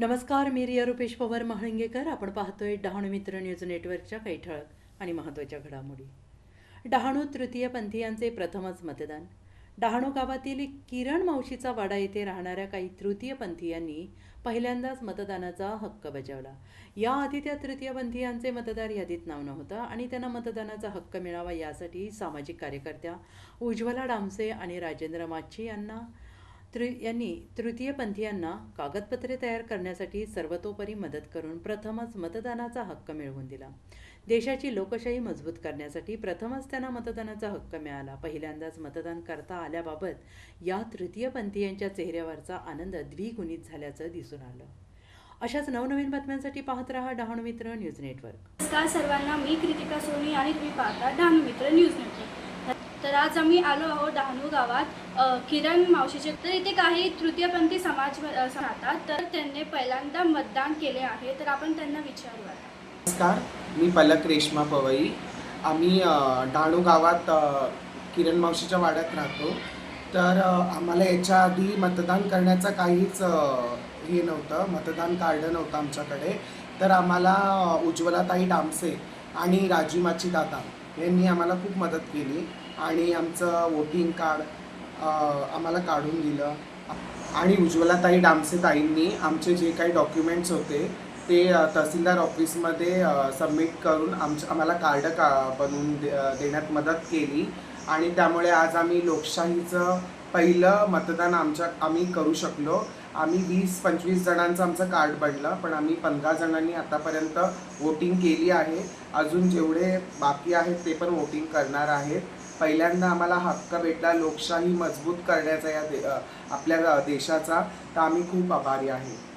नमस्कार मी रिया रुपेश पवार महाळंगेकर. आपण पाहतोय डहाणू मित्र न्यूज नेटवर्कच्या काही ठळक आणि महत्त्वाच्या घडामोडी. डहाणू तृतीय पंथीयांचे प्रथमच मतदान. डहाणू गावातील किरण मावशीचा वाडा येथे राहणाऱ्या काही तृतीयपंथीयांनी पहिल्यांदाच मतदानाचा हक्क बजावला. याआधी त्या तृतीयपंथीयांचे मतदार यादीत नाव नव्हतं आणि त्यांना मतदानाचा हक्क मिळावा यासाठी सामाजिक कार्यकर्त्या उज्ज्वला डामसे आणि राजेंद्र माच्छी यांना तृ यांनी तृतीयपंथीयांना कागदपत्रे तयार करण्यासाठी सर्वतोपरी मदत करून प्रथमच मतदानाचा हक्क मिळवून दिला. देशाची लोकशाही मजबूत करण्यासाठी प्रथमच त्यांना मतदानाचा हक्क मिळाला. पहिल्यांदाच मतदान करता आल्याबाबत या तृतीयपंथीयांच्या चेहऱ्यावरचा आनंद द्विगुणित झाल्याचं दिसून आलं. अशाच नवनवीन बातम्यांसाठी पाहत रहा डहाणू मित्र न्यूज नेटवर्क. नमस्कार सर्वांना मी कृतिका सोनी आणि तुम्ही पाहता डहाणू मित्र न्यूज नेटवर्क. तर आज आम्ही आलो आहोत डहाणू गावात. किरण मावशीचे तर इथे काही तृतीयपंथी समाज राहतात. तर त्यांनी पहिल्यांदा मतदान केले आहे. तर आपण त्यांना विचारू नमस्कार. मी पलक रेश्मा पवई. आम्ही डहाणू गावात किरण मावशीच्या वाड्यात राहतो. तर आम्हाला याच्या आधी मतदान करण्याचं काहीच हे नव्हतं. मतदान कार्ड नव्हतं आमच्याकडे. तर आम्हाला उज्ज्वलाताई डामसे आणि राजीमाची दादा यांनी आम्हाला खूप मदत केली. आणि आमचं वोटिंग कार्ड आम्हाला काढून दिलं. आणि उज्ज्वलाताई डामसे ताईंनी आमचे जे काही डॉक्युमेंट्स होते ते तहसीलदार ऑफिसमध्ये सबमिट करून आमच्या आम्हाला कार्ड का बनवून दे देण्यात मदत केली. आणि त्यामुळे आज आम्ही लोकशाहीचं पहिलं मतदान आमच्या आम्ही करू शकलो. आम्ही वीस पंचवीस जणांचं आमचं कार्ड बनलं पण आम्ही पंधरा जणांनी आतापर्यंत वोटिंग केली आहे. अजून जेवढे बाकी आहेत ते पण वोटिंग करणार आहेत. पहिल्यांदा आम्हाला हक्क भेटला लोकशाही मजबूत करण्याचा या दे आपल्या देशाचा तर आम्ही खूप आभारी आहे.